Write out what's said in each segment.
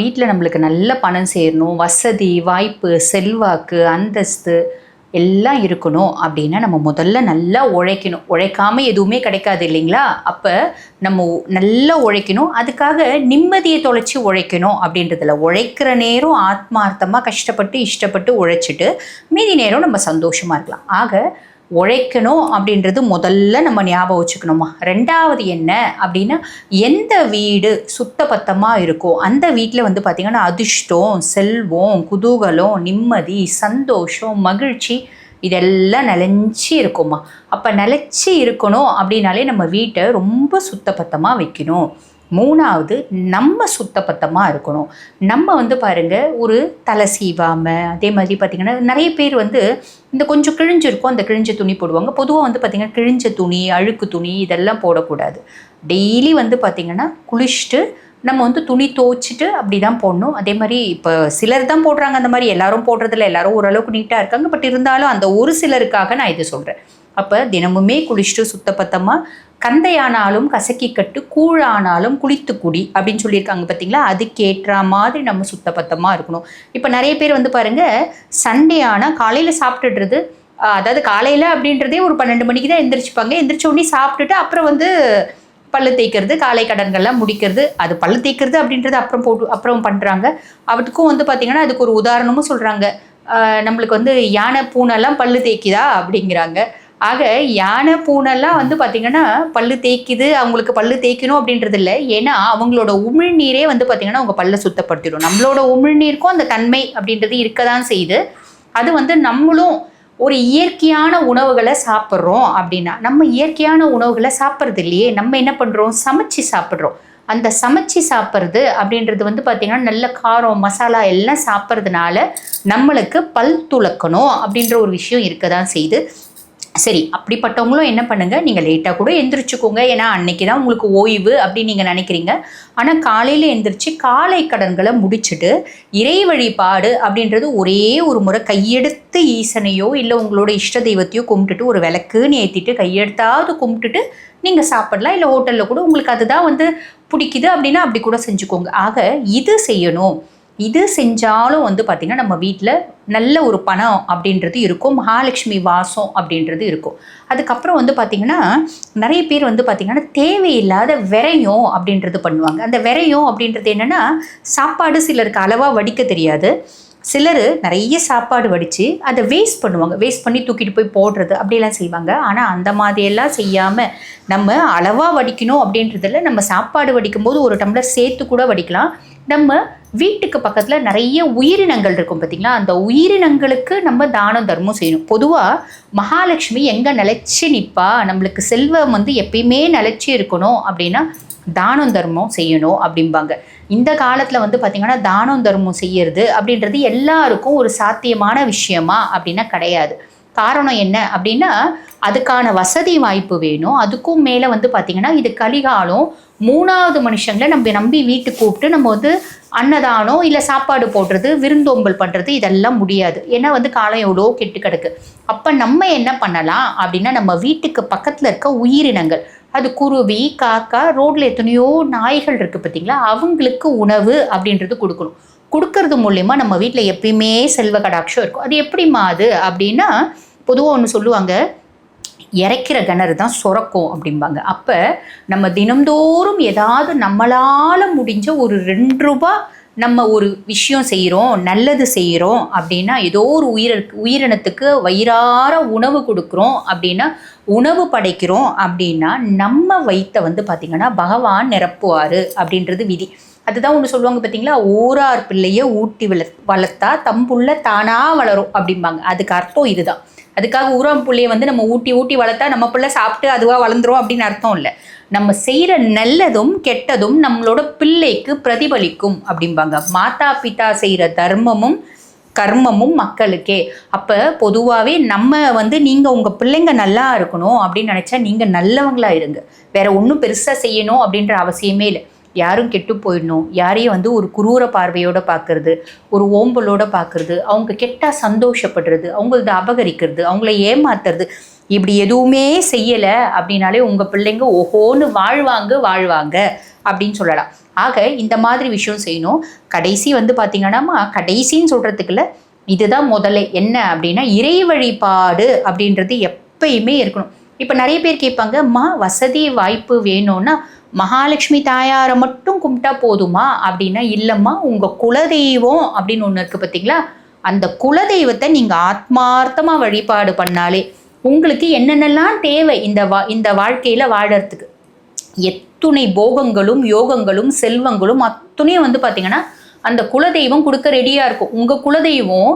வீட்டில் நம்மளுக்கு நல்ல பணம் சேரணும் வசதி வாய்ப்பு செல்வாக்கு அந்தஸ்து எல்லாம் இருக்கணும் அப்படின்னா நம்ம முதல்ல நல்லா உழைக்கணும். உழைக்காமல் எதுவுமே கிடைக்காது இல்லைங்களா? அப்போ நம்ம நல்லா உழைக்கணும். அதுக்காக நிம்மதியை தொலைச்சி உழைக்கணும் அப்படின்றதுல. உழைக்கிற நேரம் ஆத்மார்த்தமாக கஷ்டப்பட்டு இஷ்டப்பட்டு உழைச்சிட்டு மீதி நேரம் நம்ம சந்தோஷமாக இருக்கலாம். ஆக உழைக்கணும் அப்படின்றது முதல்ல நம்ம ஞாபகம் வச்சுக்கணுமா? ரெண்டாவது என்ன அப்படின்னா எந்த வீடு சுத்தபத்தமாக இருக்கோ அந்த வீட்டில் வந்து பார்த்திங்கன்னா அதிர்ஷ்டம் செல்வம் குதூகலம் நிம்மதி சந்தோஷம் மகிழ்ச்சி இதெல்லாம் நிலச்சி இருக்குமா அப்போ நிலச்சி இருக்கணும் அப்படின்னாலே நம்ம வீட்டை ரொம்ப சுத்தபத்தமாக வைக்கணும். மூணாவது நம்ம சுத்தபத்தமாக இருக்கணும். நம்ம வந்து பாருங்க ஒரு தலை சீவாமல் அதே மாதிரி பார்த்திங்கன்னா நிறைய பேர் வந்து இந்த கொஞ்சம் கிழிஞ்சிருக்கும் அந்த கிழிஞ்ச துணி போடுவாங்க. பொதுவாக வந்து பார்த்திங்கன்னா கிழிஞ்ச துணி அழுக்கு துணி இதெல்லாம் போடக்கூடாது. டெய்லி வந்து பார்த்திங்கன்னா குளிச்சுட்டு நம்ம வந்து துணி துவைச்சிட்டு அப்படி தான் போடணும். அதே மாதிரி இப்போ சிலர் தான் போடுறாங்க அந்த மாதிரி எல்லாரும் போடுறதில்ல. எல்லாரும் ஓரளவுக்கு நீட்டாக இருக்காங்க. பட் இருந்தாலும் அந்த ஒரு சிலருக்காக நான் இது சொல்கிறேன் அப்போ தினமுமே குளிச்சுட்டு சுத்தபத்தமாக கந்தையானாலும் கசக்கி கட்டு கூழானாலும் குளித்து குடி அப்படின்னு சொல்லியிருக்காங்க பார்த்தீங்களா அதுக்கேற்ற மாதிரி நம்ம சுத்தபத்தமாக இருக்கணும். இப்போ நிறைய பேர் வந்து பாருங்க சண்டே ஆனால் காலையில் சாப்பிட்டுடுறது அதாவது காலையில் அப்படின்றதே ஒரு பன்னெண்டு மணிக்கு தான் எந்திரிச்சுப்பாங்க. எந்திரிச்ச உடனே சாப்பிட்டுட்டு அப்புறம் வந்து பல்லு தேய்க்கிறது காலை கடன்கள்லாம் முடிக்கிறது அது பல்லு தேய்க்கிறது அப்படின்றது அப்புறம் போட்டு அப்புறம் பண்ணுறாங்க அவட்டுக்கும் வந்து பார்த்திங்கன்னா அதுக்கு ஒரு உதாரணமும் சொல்கிறாங்க நம்மளுக்கு வந்து யானை பூனைலாம் பல்லு தேய்க்குதா அப்படிங்கிறாங்க. ஆக யானை பூனெல்லாம் வந்து பார்த்திங்கன்னா பல்லு தேய்க்குது அவங்களுக்கு பல்லு தேய்க்கணும் அப்படின்றது இல்லை ஏன்னா அவங்களோட உமிழ்நீரே வந்து பார்த்திங்கன்னா அவங்க பல்லை சுத்தப்படுத்திடும். நம்மளோட உமிழ்நீருக்கும் அந்த தன்மை அப்படின்றது இருக்க தான் செய்யுது. அது வந்து நம்மளும் ஒரு இயற்கையான உணவுகளை சாப்பிட்றோம் அப்படின்னா நம்ம இயற்கையான உணவுகளை சாப்பிட்றது இல்லையே நம்ம என்ன பண்ணுறோம் சமைச்சு சாப்பிட்றோம். அந்த சமைச்சு சாப்பிட்றது அப்படின்றது வந்து பார்த்திங்கன்னா நல்ல காரம் மசாலா எல்லாம் சாப்பிட்றதுனால நம்மளுக்கு பல் துலக்கணும் அப்படின்ற ஒரு விஷயம் இருக்க தான் செய்யுது. சரி அப்படிப்பட்டவங்களும் என்ன பண்ணுங்கள் நீங்கள் லேட்டாக கூட எந்திரிச்சுக்கோங்க. ஏன்னா அன்னைக்கு தான் உங்களுக்கு ஓய்வு அப்படின்னு நீங்கள் நினைக்கிறீங்க. ஆனால் காலையில் எந்திரிச்சு காலை கடன்களை முடிச்சுட்டு இறை வழிபாடு அப்படின்றது ஒரே ஒரு முறை கையெடுத்து ஈசனையோ இல்லை உங்களோட இஷ்ட தெய்வத்தையோ கும்பிட்டுட்டு ஒரு விளக்குன்னு ஏற்றிட்டு கையெடுத்தாவது கும்பிட்டுட்டு நீங்கள் சாப்பிடலாம். இல்லை ஹோட்டலில் கூட உங்களுக்கு அதுதான் வந்து பிடிக்குது அப்படின்னா அப்படி கூட செஞ்சுக்கோங்க. ஆக இது செய்யணும். இது செஞ்சாலும் வந்து பார்த்திங்கன்னா நம்ம வீட்டில் நல்ல ஒரு பணம் அப்படின்றது இருக்கும். மகாலட்சுமி வாசம் அப்படின்றது இருக்கும். அதுக்கப்புறம் வந்து பார்த்திங்கன்னா நிறைய பேர் வந்து பார்த்திங்கன்னா தேவையில்லாத விரையும் அப்படின்றது பண்ணுவாங்க. அந்த விரையும் அப்படின்றது என்னென்னா சாப்பாடு சிலருக்கு அளவாக வடிக்க தெரியாது. சிலர் நிறைய சாப்பாடு வடித்து அதை வேஸ்ட் பண்ணுவாங்க. வேஸ்ட் பண்ணி தூக்கிட்டு போய் போடுறது அப்படியெல்லாம் செய்வாங்க. ஆனால் அந்த மாதிரியெல்லாம் செய்யாமல் நம்ம அளவாக வடிக்கணும் அப்படின்றதில் நம்ம சாப்பாடு வடிக்கும்போது ஒரு டம்ளர் சேர்த்து கூட வடிக்கலாம். நம்ம வீட்டுக்கு பக்கத்தில் நிறைய உயிரினங்கள் இருக்கும் பார்த்தீங்களா? அந்த உயிரினங்களுக்கு நம்ம தானம் தர்மம் செய்யணும். பொதுவாக மகாலட்சுமி எங்கே நிலச்சி நிற்பா நம்மளுக்கு செல்வம் வந்து எப்பயுமே நிலைச்சி இருக்கணும் அப்படின்னா தானம் தர்மம் செய்யணும் அப்படிம்பாங்க. இந்த காலத்தில் வந்து பார்த்திங்கன்னா தானம் தர்மம் செய்யறது அப்படின்றது எல்லாருக்கும் ஒரு சாத்தியமான விஷயமா அப்படின்னா கிடையாது. காரணம் என்ன அப்படின்னா அதுக்கான வசதி வாய்ப்பு வேணும். அதுக்கும் மேலே வந்து பார்த்திங்கன்னா இது கலிகாலம். மூணாவது மனுஷங்களை நம்ம நம்பி வீட்டுக்கு கூப்பிட்டு நம்ம வந்து அன்னதானம் இல்லை சாப்பாடு போடுறது விருந்தோம்பல் பண்ணுறது இதெல்லாம் முடியாது. ஏன்னா வந்து காலம் எவ்வளோ கெட்டு கிடக்கு. அப்போ நம்ம என்ன பண்ணலாம் அப்படின்னா நம்ம வீட்டுக்கு பக்கத்தில் இருக்க உயிரினங்கள் அது குருவி காக்கா ரோட்ல எத்தனையோ நாய்கள் இருக்குது பார்த்தீங்களா அவங்களுக்கு உணவு அப்படின்றது கொடுக்கணும். கொடுக்கறது மூலயமா நம்ம வீட்டில் எப்பயுமே செல்வ கடாட்சம் இருக்கும். அது எப்படிம்மா அது அப்படின்னா பொதுவாக ஒன்று சொல்லுவாங்க இறைக்கிற கிணறு தான் சுரக்கும் அப்படிம்பாங்க. அப்போ நம்ம தினம்தோறும் ஏதாவது நம்மளால் முடிஞ்ச ஒரு ரெண்டு ரூபா நம்ம ஒரு விஷயம் செய்கிறோம் நல்லது செய்கிறோம் அப்படின்னா ஏதோ ஒரு உயிர உயிரினத்துக்கு வயிறார உணவு கொடுக்குறோம் அப்படின்னா உணவு படைக்கிறோம் அப்படின்னா நம்ம வயிற்றை வந்து பார்த்திங்கன்னா பகவான் நிரப்புவார் அப்படின்றது விதி. அதுதான் ஒன்று சொல்லுவாங்க பார்த்தீங்களா ஓரார் பிள்ளைய ஊட்டி வள வளர்த்தா தம்புள்ள தானாக வளரும் அப்படிம்பாங்க. அதுக்கு அர்த்தம் இதுதான். அதுக்காக ஊராம் பிள்ளைய வந்து நம்ம ஊட்டி ஊட்டி வளர்த்தா நம்ம பிள்ளை சாப்பிட்டு அதுவாக வளர்ந்துரும் அப்படின்னு அர்த்தம் இல்லை. நம்ம செய்கிற நல்லதும் கெட்டதும் நம்மளோட பிள்ளைக்கு பிரதிபலிக்கும் அப்படிம்பாங்க. மாதா பிதா செய்கிற தர்மமும் கர்மமும் மக்களுக்கே. அப்போ பொதுவாகவே நம்ம வந்து நீங்கள் உங்கள் பிள்ளைங்க நல்லா இருக்கணும் அப்படின்னு நினச்சா நீங்கள் நல்லவங்களா இருங்க. வேற ஒன்றும் பெருசாக செய்யணும் அப்படின்ற அவசியமே இல்லை. யாரும் கெட்டு போயிடணும். யாரையும் வந்து ஒரு குரூர பார்வையோடு பார்க்கறது ஒரு ஓம்பலோட பார்க்கறது அவங்க கெட்டால் சந்தோஷப்படுறது அவங்களது அபகரிக்கிறது அவங்கள ஏமாத்துறது. இப்படி எதுவுமே செய்யலை அப்படின்னாலே உங்கள் பிள்ளைங்க ஓஹோன்னு வாழ்வாங்க வாழ்வாங்க அப்படின்னு சொல்லலாம். ஆக இந்த மாதிரி விஷயம் செய்யணும். கடைசி வந்து பார்த்தீங்கன்னா கடைசின்னு சொல்கிறதுக்குள்ள இதுதான் முதல்ல என்ன அப்படின்னா இறை வழிபாடு அப்படின்றது எப்பயுமே இருக்கணும். இப்போ நிறைய பேர் கேட்பாங்க மா வசதி வாய்ப்பு வேணும்னா மகாலட்சுமி தாயாரை மட்டும் கும்பிட்டா போதுமா? அப்படின்னா இல்லைம்மா உங்கள் குலதெய்வம் அப்படின்னு ஒன்று இருக்குது பார்த்தீங்களா அந்த குலதெய்வத்தை நீங்கள் ஆத்மார்த்தமாக வழிபாடு பண்ணாலே உங்களுக்கு என்னென்னலாம் தேவை இந்த வா இந்த வாழ்க்கையில் வாழறதுக்கு? எத்துணை போகங்களும் யோகங்களும் செல்வங்களும் அத்துணையும் வந்து பார்த்தீங்கன்னா அந்த குலதெய்வம் கொடுக்க ரெடியாக இருக்கும். உங்கள் குலதெய்வம்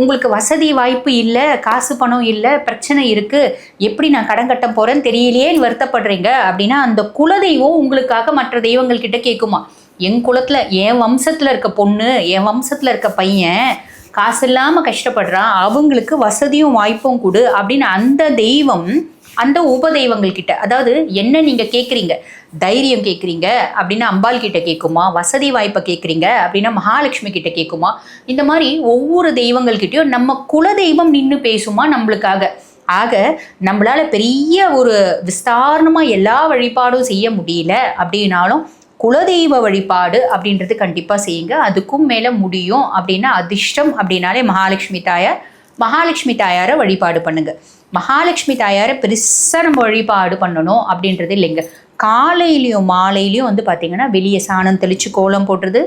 உங்களுக்கு வசதி வாய்ப்பு இல்லை காசு பணம் இல்லை பிரச்சனை இருக்குது எப்படி நான் கடன் கட்ட போகிறேன்னு தெரியலையேன்னு வருத்தப்படுறீங்க அப்படின்னா அந்த குலதெய்வம் உங்களுக்காக மற்ற தெய்வங்கள் கிட்ட கேட்குமா? என் குலத்தில் என் வம்சத்தில் இருக்க பொண்ணு என் வம்சத்தில் இருக்க பையன் காசு இல்லாமல் கஷ்டப்படுறான் அவங்களுக்கு வசதியும் வாய்ப்பும் கொடு அப்படின்னு அந்த தெய்வம் அந்த உபதெய்வங்கள் கிட்ட அதாவது என்ன நீங்கள் கேட்குறீங்க தைரியம் கேட்குறீங்க அப்படின்னா அம்பாள் கிட்ட கேட்குமா வசதி வாய்ப்பை கேட்குறீங்க அப்படின்னா மகாலட்சுமி கிட்ட கேட்குமா இந்த மாதிரி ஒவ்வொரு தெய்வங்கள்கிட்டயும் நம்ம நம்ம குலதெய்வம் நின்று பேசுமா நம்மளுக்காக? ஆக நம்மளால பெரிய ஒரு விஸ்தாரணமாக எல்லா வழிபாடும் செய்ய முடியல அப்படின்னாலும் குலதெய்வ வழிபாடு அப்படின்றது கண்டிப்பாக செய்யுங்க. அதுக்கும் மேலே முடியும் அப்படின்னா அதிர்ஷ்டம் அப்படின்னாலே மகாலட்சுமி தாயார் மகாலட்சுமி தாயாரை வழிபாடு பண்ணுங்க. மகாலட்சுமி தாயாரை பெருசாக நம்ம வழிபாடு பண்ணணும் அப்படின்றது இல்லைங்க. காலையிலையும் மாலையிலையும் வந்து பார்த்திங்கன்னா வெளியே சாணம் தெளித்து கோலம் போட்டுறது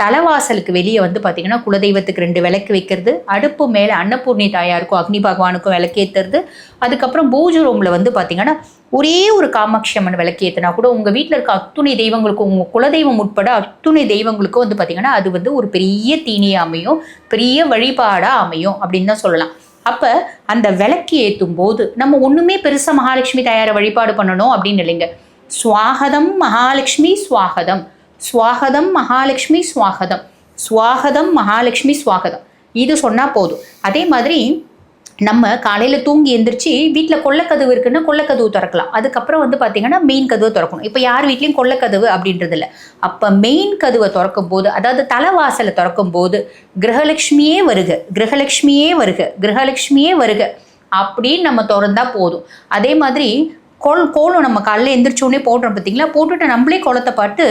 தலைவாசலுக்கு வெளியே வந்து பார்த்திங்கன்னா குலதெய்வத்துக்கு ரெண்டு விளக்கு வைக்கிறது அடுப்பு மேலே அன்னபூர்ணி தாயாருக்கும் அக்னி பகவானுக்கும் விளக்கேற்றுறது அதுக்கப்புறம் பூஜை ரூமில் வந்து பார்த்திங்கன்னா ஒரே ஒரு காமாட்சி அம்மன் விளக்கேற்றினா கூட உங்கள் வீட்டில் இருக்க அத்துணை தெய்வங்களுக்கும் உங்கள் குலதெய்வம் உட்பட அத்துணை தெய்வங்களுக்கும் வந்து பார்த்திங்கன்னா அது வந்து ஒரு பெரிய தீனியாக அமையும் பெரிய வழிபாடாக அமையும் அப்படின்னு தான் சொல்லலாம். அப்போ அந்த விளக்கு ஏற்றும் போது நம்ம ஒன்றுமே பெருசாக மகாலட்சுமி தயாரை வழிபாடு பண்ணணும் அப்படின்னு இல்லைங்க. சுவாகதம் மகாலட்சுமி சுவாகதம். ஸ்வாகதம் மகாலட்சுமி ஸ்வாகதம் சுவாகதம் மகாலட்சுமி சுவாகதம். இது சொன்னால் போதும். அதே மாதிரி நம்ம காலையில் தூங்கி எந்திரிச்சு வீட்டில் கொள்ளக்கதவு இருக்குன்னா கொள்ளக்கதவு திறக்கலாம். அதுக்கப்புறம் வந்து பார்த்தீங்கன்னா மெயின் கதவை திறக்கணும். இப்போ யார் வீட்லேயும் கொள்ளக்கதவு அப்படின்றது இல்லை. அப்போ மெயின் கதவை திறக்கும் போது அதாவது தலைவாசலை திறக்கும் போது கிரகலட்சுமியே வருக கிரகலட்சுமியே வருக கிரகலட்சுமியே வருக அப்படின்னு நம்ம திறந்தா போதும். அதே மாதிரி கோல் கோலம் நம்ம காலையில் எந்திரிச்சோடனே போடுறோம் பார்த்தீங்களா போட்டுட்டு நம்மளே கோலத்தை பார்த்து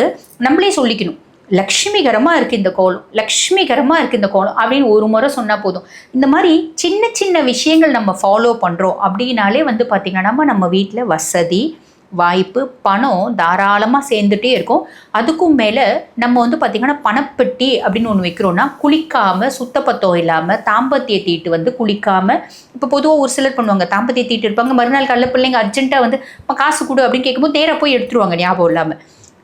நம்மளே சொல்லிக்கணும். லக்ஷ்மிகரமாக இருக்குது இந்த கோலம் லக்ஷ்மிகரமாக இருக்குது இந்த கோலம் அப்படின்னு ஒரு முறை சொன்னால் போதும். இந்த மாதிரி சின்ன சின்ன விஷயங்கள் நம்ம ஃபாலோ பண்ணுறோம் அப்படின்னாலே வந்து பார்த்திங்கன்னா நம்ம வீட்டில் வசதி வாய்ப்பு பணம் தாராளமாக சேர்ந்துட்டே இருக்கும். அதுக்கும் மேலே நம்ம வந்து பார்த்திங்கன்னா பணப்பெட்டி அப்படின்னு ஒன்று வைக்கிறோன்னா குளிக்காமல் சுத்தப்பத்தம் இல்லாமல் தாம்பத்திய தீட்டு வந்து குளிக்காமல் இப்போ பொதுவாக ஒரு சிலர் பண்ணுவாங்க தாம்பத்திய தீட்டு இருப்பாங்க மறுநாள் காலையில் பிள்ளைங்க அர்ஜென்ட்டாக வந்து காசு கொடு அப்படின்னு கேட்கும்போது நேராக போய் எடுத்துருவாங்க ஞாபகம் இல்லாமல்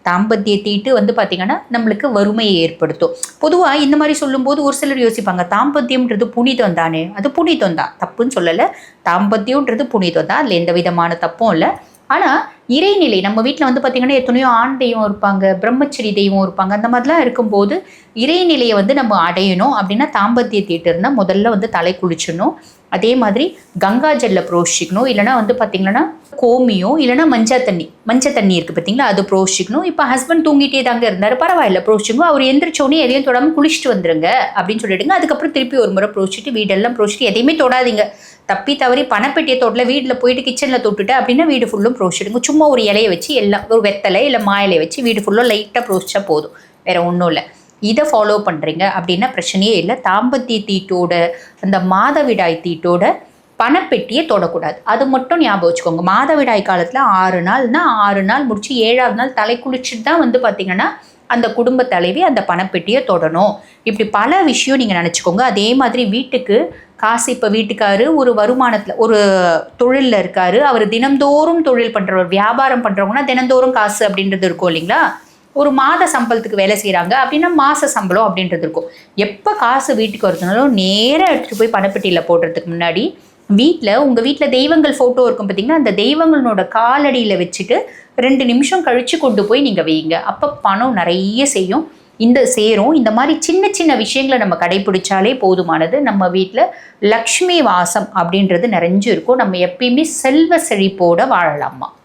தாம்பத்திய தீட்டு வந்து பார்த்திங்கன்னா நம்மளுக்கு வறுமையை ஏற்படுத்தும். பொதுவாக இந்த மாதிரி சொல்லும்போது ஒரு சிலர் யோசிப்பாங்க தாம்பத்தியம்ன்றது புனிதம் தானே? அது புனிதம் தான். தப்புன்னு சொல்லலை. தாம்பத்தியம்ன்றது புனிதம் தான். அதில் எந்த விதமான தப்பும் இல்லை. ஆனால் இறைநிலை நம்ம வீட்டில் வந்து பார்த்திங்கன்னா எத்தனையோ ஆண் தெய்வம் இருப்பாங்க பிரம்மச்சரி தெய்வம் இருப்பாங்க அந்த மாதிரிலாம் இருக்கும்போது இறைநிலையை வந்து நம்ம அடையணும் அப்படின்னா தாம்பத்திய தீட்டு முதல்ல வந்து தலை குளிச்சிடணும். அதே மாதிரி கங்கா ஜல்ல புரோஷிக்கணும். இல்லைனா வந்து பார்த்திங்கன்னா கோமியம் இல்லைனா மஞ்சள் தண்ணி. மஞ்சள் தண்ணி இருக்குது பார்த்தீங்களா அது புரோஷிக்கணும். இப்போ ஹஸ்பண்ட் தூங்கிட்டே தாங்க இருந்தார் பரவாயில்ல புரோஷிக்கணும். அவர் எந்திரிச்சோடனே எதையும் தொடாமல் குளிச்சுட்டு வந்துருங்க அப்படின்னு சொல்லிடுங்க. அதுக்கப்புறம் திருப்பி ஒரு முறை புரோச்சிட்டு வீடெல்லாம் புரோச்சிட்டு எதையுமே தொடாதீங்க. தப்பி தவறி பணப்பெட்டியை தொடல வீட்டில் போயிட்டு கிச்சனில் தொட்டுட்டு அப்படின்னா வீடு ஃபுல்லும் ப்ரோஷிடுங்க சும்மா சும்மா ஒரு இலையை வச்சு எல்லாம் ஒரு வெத்தலை இல்லை மா இலையை வச்சு வீடு ஃபுல்லாக லைட்டாக ப்ரோஷிச்சா போதும். வேறு ஒன்றும் இல்லை. இதை ஃபாலோ பண்ணுறீங்க அப்படின்னா பிரச்சனையே இல்லை. தாம்பத்திய தீட்டோட அந்த மாதவிடாய் தீட்டோட பணப்பெட்டியை தொடக்கூடாது. அது மட்டும் ஞாபகம் வச்சுக்கோங்க. மாதவிடாய் காலத்தில் ஆறு நாள்னா ஆறு நாள் முடிச்சு ஏழாவது நாள் தலை குளிச்சுட்டு தான் வந்து பார்த்திங்கன்னா அந்த குடும்ப தலைவி அந்த பணப்பெட்டியை தொடணும். இப்படி பல விஷயம் நீங்கள் நினச்சிக்கோங்க. அதே மாதிரி வீட்டுக்கு காசு இப்போ வீட்டுக்காரு ஒரு வருமானத்தில் ஒரு தொழிலில் இருக்கார். அவர் தினந்தோறும் தொழில் பண்ணுறவர் வியாபாரம் பண்ணுறவங்கன்னா தினந்தோறும் காசு அப்படின்றது இருக்கும் இல்லைங்களா? ஒரு மாத சம்பளத்துக்கு வேலை செய்கிறாங்க அப்படின்னா மாத சம்பளம் அப்படின்றது இருக்கும். எப்போ காசு வீட்டுக்கு வருதுனாலும் நேராக எடுத்துகிட்டு போய் பணப்பெட்டியில் போடுறதுக்கு முன்னாடி வீட்டில் உங்கள் வீட்டில் தெய்வங்கள் ஃபோட்டோ இருக்கும் பார்த்தீங்கன்னா அந்த தெய்வங்களோட காலடியில் வச்சுட்டு ரெண்டு நிமிஷம் கழித்து கொண்டு போய் நீங்கள் வையுங்க. அப்போ பணம் நிறைய செய்யும். இந்த சேரும். இந்த மாதிரி சின்ன சின்ன விஷயங்களை நம்ம கடைபிடிச்சாலே போதுமானது. நம்ம வீட்டில் லக்ஷ்மி வாசம் அப்படின்றது நிறைஞ்சு இருக்கும். நம்ம எப்பயுமே செல்வ செழிப்போட வாழலாமா?